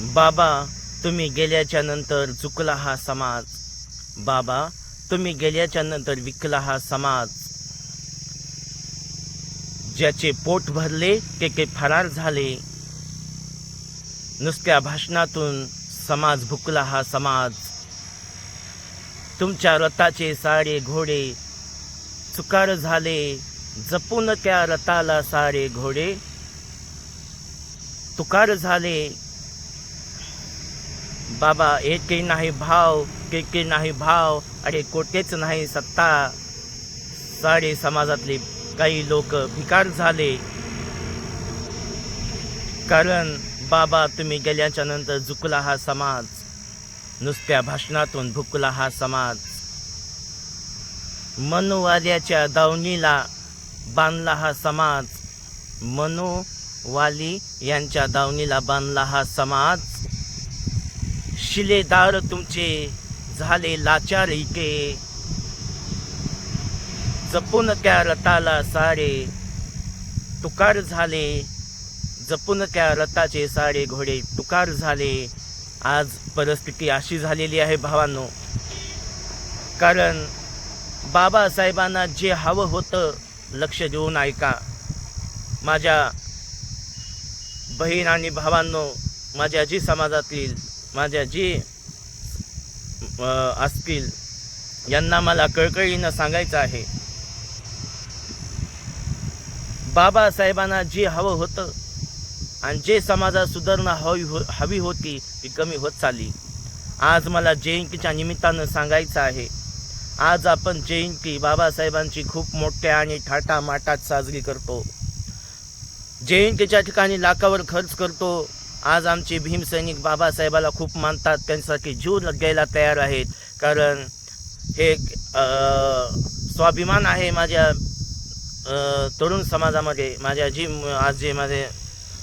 बाबा तुम्ही गेल्याच्यानंतर चुकला हा समाज. बाबा तुम्ही गेल्याच्यानंतर विकला हा समाज. ज्याचे पोट भरले ते ते फरार झाले. नुसत्या भाषणातून समाज भुकला हा समाज. तुमच्या रथाचे सारे घोडे चुकार झाले. जपून त्या रथाला सारे घोडे तुकार झाले. बाबा एके नाही भाव के नाही भाव अरे कोटेच नाही सत्ता. साडे समाजातले काही लोक भिकार झाले. कारण बाबा तुम्ही गेल्याच्यानंतर झुकला हा समाज. नुसत्या भाषणातून भुकला हा समाज. मनुवाद्याच्या दावणीला बांधला हा समाज. मनुवाली यांच्या दावणीला बांधला हा समाज. शिलेदार तुमचे झाले लाचार इके जपून त्या रथाला सारे तुकार झाले. जपून त्या रथाचे सारे घोडे तुकार झाले. आज परिस्थिती अशी झालेली आहे भावांनो. कारण बाबासाहेबांना जे हवं होतं लक्ष देऊन ऐका. माझ्या बहीण आणि भावांनो माझ्या जी समाजातील माझ्या जी असतील यांना मला कळकळीनं सांगायचं आहे. बाबासाहेबांना जे हवं होतं आणि जे समाजात सुधारणा हवी हो हवी होती ती कमी होत चालली. आज मला जयंतीच्या निमित्तानं सांगायचं आहे. आज आपण जयंती बाबासाहेबांची खूप मोठ्या आणि थाटामाटात साजरी करतो. जयंतीच्या ठिकाणी लाखावर खर्च करतो. आज आमचे भीमसैनिक बाबासाहेबाला खूप मानतात त्यांच्यासाठी जीव द्यायला तयार आहेत. कारण हे स्वाभिमान आहे माझ्या तरुण समाजामध्ये. माझ्या जी आज जे माझे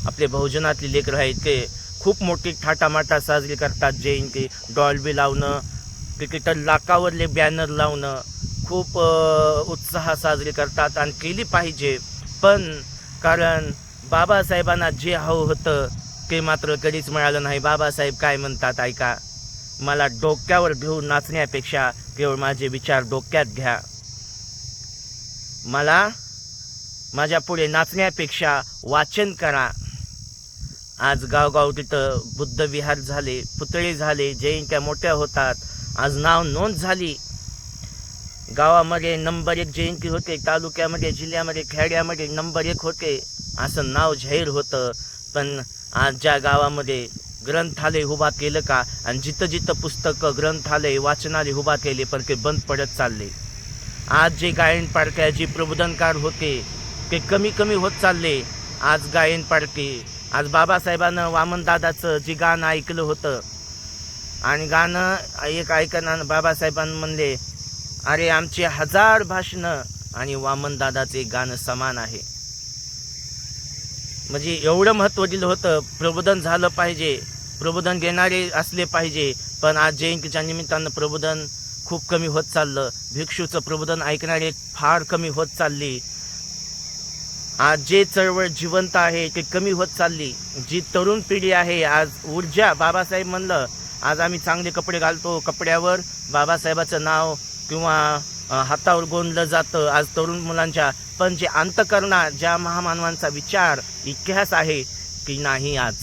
आपले बहुजनातले लेकरं आहेत ते खूप मोठी थाटामाटा साजरी करतात. जयंती डॉल्बी लावणं क्रिकेटर लाखावरले बॅनर लावणं खूप उत्साह साजरी करतात आणि केली पाहिजे. पण कारण बाबासाहेबांना जे हवं होतं ते मात्र कधीच मिळालं नाही. बाबासाहेब काय म्हणतात ऐका. मला डोक्यावर घेऊन नाचण्यापेक्षा केवळ माझे विचार डोक्यात घ्या. मला माझ्या पुढे नाचण्यापेक्षा वाचन करा. आज गावगाव तिथं बुद्ध विहार झाले पुतळे झाले जयंत्या मोठ्या होतात. आज नाव नोंद झाली. गावामध्ये नंबर एक जयंती होते तालुक्यामध्ये जिल्ह्यामध्ये खेड्यामध्ये नंबर एक होते. असं नाव जाहीर होतं. पण आजच्या गावामध्ये ग्रंथालय उभा केलं का आणि जिथं जिथं पुस्तकं ग्रंथालय वाचनालय उभा केले पण ते बंद पडत चालले. आज जे गायन पाडक्या जे प्रबोधनकार होते ते कमी कमी होत चालले. आज गायन पाडके आज बाबासाहेबानं वामनदादाचं जे गाणं ऐकलं होतं आणि गाणं एक ऐकणं बाबासाहेबांना म्हणले अरे आमचे हजार भाषणं आणि वामनदादाचे गाणं समान आहे. म्हणजे एवढं महत्त्व दिलं होतं प्रबोधन झालं पाहिजे प्रबोधन घेणारे असले पाहिजे पण आज जयंतीच्या निमित्तानं प्रबोधन खूप कमी होत चाललं भिक्षूचं प्रबोधन ऐकणारे फार कमी होत चालली. आज जे चळवळ जिवंत आहे ते कमी होत चालली. जी तरुण पिढी आहे आज ऊर्जा बाबासाहेब म्हणलं आज आम्ही चांगले कपडे घालतो कपड्यावर बाबासाहेबाचं नाव किंवा हातावर गोंदलं जातं. आज तरुण मुलांच्या पण जे अंतकरणा ज्या महामानवांचा विचार इतिहास आहे की नाही आज.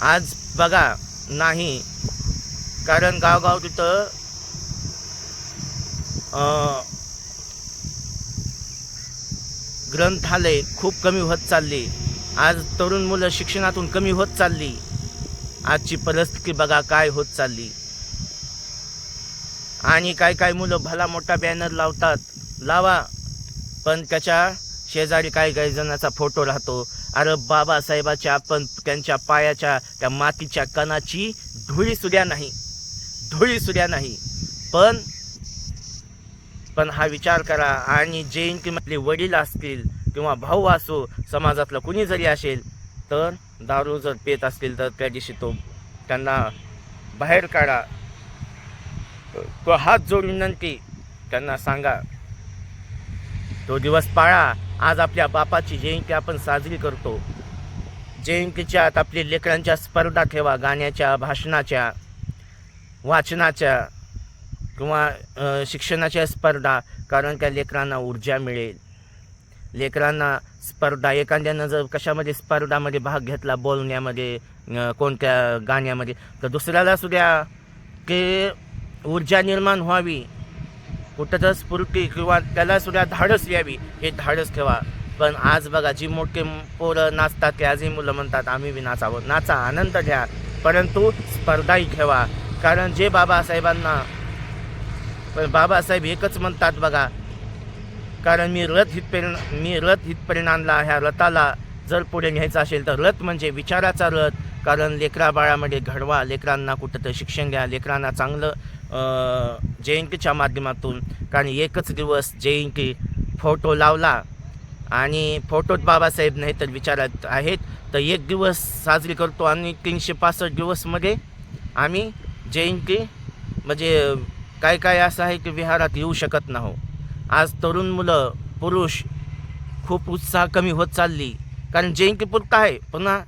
आज बघा नाही. कारण गावगाव तिथं ग्रंथालय खूप कमी होत चालली. आज तरुण मुलं शिक्षणातून कमी होत चालली. आजची परिस्थिती बघा काय होत चालली. आणि काय काय मुलं भला मोठा बॅनर लावतात. लावा. पण त्याच्या शेजारी काही काही जणाचा फोटो राहतो. अरे बाबासाहेबाच्या आपण त्यांच्या पायाच्या त्या मातीच्या कणाची धुळी सुद्या नाही. धुळी सुद्या नाही. पण पण हा विचार करा. आणि जयंतीमधले वडील असतील किंवा भाऊ असो समाजातलं कुणी जरी असेल तर दारू जर पेत असतील तर त्या दिवशी तो त्यांना बाहेर काढा. तो हात जोडून विनंती त्यांना सांगा तो दिवस पाळा. आज आपल्या बापाची जयंती आपण साजरी करतो. जयंतीच्या आत आपली लेकरांच्या स्पर्धा ठेवा गाण्याच्या भाषणाच्या वाचनाच्या किंवा शिक्षणाच्या स्पर्धा कारण त्या लेकरांना ऊर्जा मिळेल. लेकरांना स्पर्धा एखाद्यानं जर कशामध्ये स्पर्धामध्ये भाग घेतला बोलण्यामध्ये कोणत्या गाण्यामध्ये तर दुसऱ्याला सुद्धा की ऊर्जा निर्माण व्हावी. कुठं स्फूर्ती किंवा त्याला सुद्धा धाडस यावी हे धाडस ठेवा. पण आज बघा जी मोठे पोरं नाचतात ते आजही मुलं म्हणतात आम्ही बी नाचावं. नाचा आनंद घ्या. परंतु स्पर्धाही ठेवा. कारण जे बाबासाहेबांना पण बाबासाहेब एकच म्हणतात बघा कारण मी रथ हितपर्यंत मी रथ हितपर्यंत आणला ह्या रथाला जर पुढे न्यायचा असेल तर रथ म्हणजे विचाराचा रथ. कारण लेकरा बाळामध्ये घडवा लेकरांना कुठं तर शिक्षण द्या लेकरांना चांगलं जयंतीच्या माध्यमातून कारण एकच दिवस जयंती फोटो लावला आणि फोटोत बाबासाहेब नाही तर विचारात आहेत तर एक दिवस साजरी करतो आणि तीनशे पासष्ट दिवसमध्ये आम्ही जयंती म्हणजे काय काय असं आहे की विहारात येऊ शकत नाही. आज तरुण मुलं पुरुष खूप उत्साह कमी होत चालली. कारण जयंती पुरता आहे पुन्हा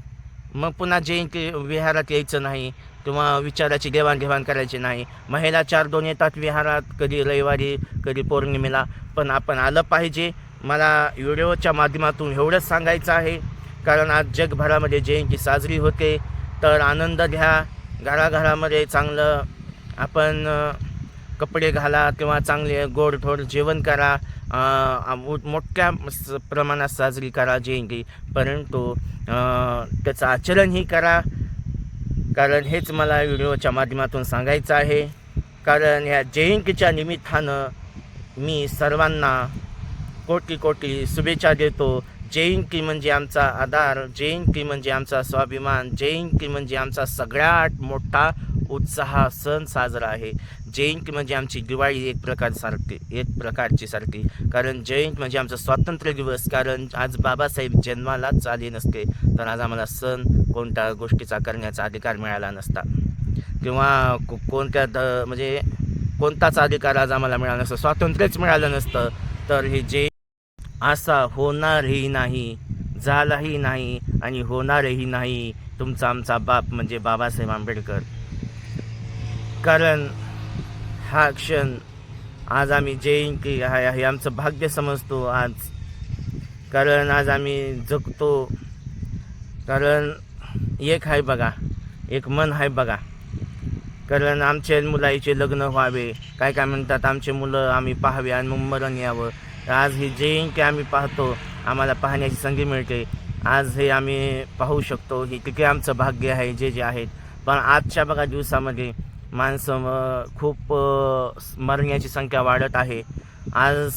मग पुन्हा जयंती विहारात यायचं नाही किंवा विचाराची देवाणघेवाण करायची नाही. महिला चार दोन येतात विहारात कधी रविवारी कधी पौर्णिमेला. पण आपण आलं पाहिजे. मला व्हिडिओच्या माध्यमातून एवढंच सांगायचं आहे. कारण आज जगभरामध्ये जयंती साजरी होते. तर आनंद घ्या. घराघरामध्ये चांगलं आपण कपडे घाला किंवा चांगले गोडधोड जेवण करा. मोठ्या स- प्रमाणात साजरी करा जयंती. परंतु त्याचं आचरणही करा. कारण हेच मला व्हिडिओच्या माध्यमातून सांगायचं आहे. कारण ह्या जयंतीच्या निमित्तानं मी सर्वांना कोटी कोटी शुभेच्छा देतो. जयंती म्हणजे आमचा आधार जयंती म्हणजे आमचा स्वाभिमान जयंती म्हणजे आमचा सगळ्यात मोठा उत्साह सण साजरा आहे. जयंत म्हणजे आमची दिवाळी एक प्रकार सारखी एक प्रकारची सारखी. कारण जयंत म्हणजे आमचा स्वातंत्र्य दिवस. कारण आज बाबासाहेब जन्मालाच आले नसते तर आज आम्हाला सण कोणत्या गोष्टीचा करण्याचा अधिकार मिळाला नसता. किंवा कोणत्या द म्हणजे कोणताच अधिकार आज आम्हाला मिळाला नसतं स्वातंत्र्यच मिळालं नसतं. तर हे जे असा होणारही नाही झालाही नाही आणि होणारही नाही तुमचा आमचा बाप म्हणजे बाबासाहेब आंबेडकर. कारण हा क्षण आज आम्ही जयंती आहे हे आमचं भाग्य समजतो आज. कारण आज आम्ही जगतो. कारण एक आहे बघा एक मन आहे बघा. कारण आमचे मुलाचे लग्न व्हावे. काय काय म्हणतात आमचे मुलं आम्ही पाहावे आणि मग मरण यावं. आज ही जयंती आम्ही पाहतो आम्हाला पाहण्याची संधी मिळते. आज हे आम्ही पाहू शकतो हे किती आमचं भाग्य आहे जे जे आहेत. पण आजच्या बघा दिवसामध्ये माणसं खूप मरण्याची संख्या वाढत आहे. आज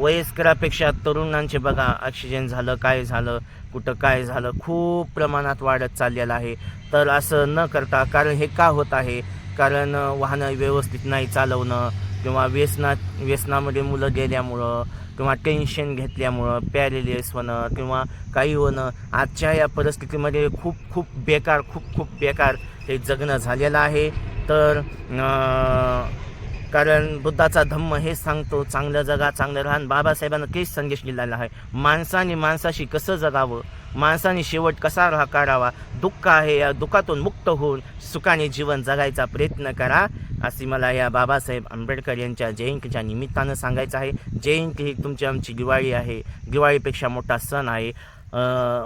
वयस्करापेक्षा तरुणांचे बघा ऑक्सिजन झालं काय झालं कुठं काय झालं खूप प्रमाणात वाढत चाललेलं आहे. तर असं न करता कारण हे का होत आहे? कारण वाहनं व्यवस्थित नाही चालवणं किंवा व्यसनात व्यसनामध्ये मुलं गेल्यामुळं किंवा टेन्शन घेतल्यामुळं पॅरेलिस होणं किंवा काही होणं आजच्या या परिस्थितीमध्ये खूप खूप बेकार खूप खूप बेकार हे जगणं झालेलं आहे. तर कारण बुद्धाचा धम्म हे सांगतो चांगलं जगा चांगलं राहा बाबासाहेबांना तेच संदेश दिलेला आहे. माणसाने माणसाशी कसं जगावं? माणसाने शेवट कसा राहा काढावा दुःख आहे या दुःखातून मुक्त होऊन सुखाने जीवन जगायचा प्रयत्न करा असे मला या बाबासाहेब आंबेडकर यांच्या जयंतीच्या निमित्तानं सांगायचं आहे. जयंती ही तुमची आमची दिवाळी आहे. दिवाळीपेक्षा मोठा सण आहे.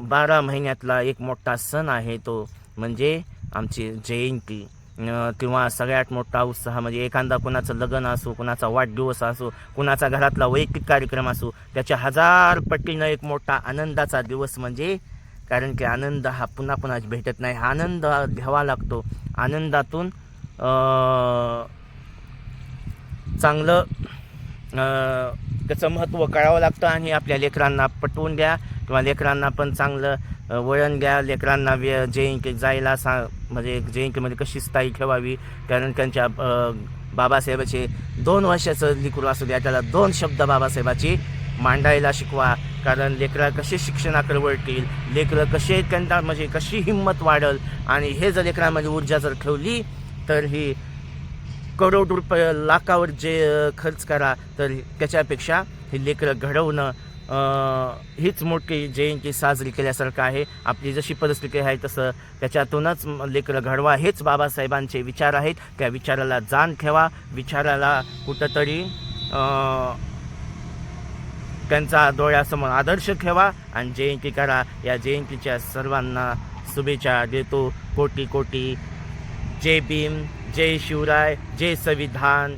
बारा महिन्यातला एक मोठा सण आहे तो म्हणजे आमची जयंती. किंवा सगळ्यात मोठा उत्साह म्हणजे एखादा कुणाचं लग्न असो कुणाचा वाढदिवस असो कुणाचा घरातला वैयक्तिक कार्यक्रम असो त्याच्या हजार पटीनं एक मोठा आनंदाचा दिवस म्हणजे कारण की आनंद हा पुन्हा पुन्हा भेटत नाही. हा आनंद घ्यावा लागतो. आनंदातून चांगलं त्याचं महत्त्व कळावं लागतं आणि आपल्या लेकरांना पटवून द्या. किंवा लेकरांना पण चांगलं वळण द्या लेकरांना वे जयंती जायला सा म्हणजे जयंतीमध्ये कशी स्थायी ठेवावी? कारण त्यांच्या बाबासाहेबाचे दोन वर्षाचं लिकूर असू द्या त्याला दोन शब्द बाबासाहेबाची मांडायला शिकवा. कारण लेकरं कसे शिक्षणाकडे वळतील लेकरं कसे त्यांना म्हणजे कशी हिंमत वाढल आणि हे जर लेकरांमध्ये ऊर्जा जर ठेवली तर ही करोड रुपये लाखावर जे खर्च करा तर त्याच्यापेक्षा हे लेकरं घडवणं हीच मोठी जयंती साजरी केल्यासारखं आहे. आपली जशी परिस्थिती आहे तसं त्याच्यातूनच लेकरं घडवा हेच बाबासाहेबांचे विचार आहेत. त्या विचाराला जाण ठेवा. विचाराला कुठंतरी त्यांचा डोळ्यासमोर आदर्श ठेवा आणि जयंती करा. या जयंतीच्या सर्वांना शुभेच्छा देतो. कोटी कोटी. जय भीम जय शिवराय जय संविधान.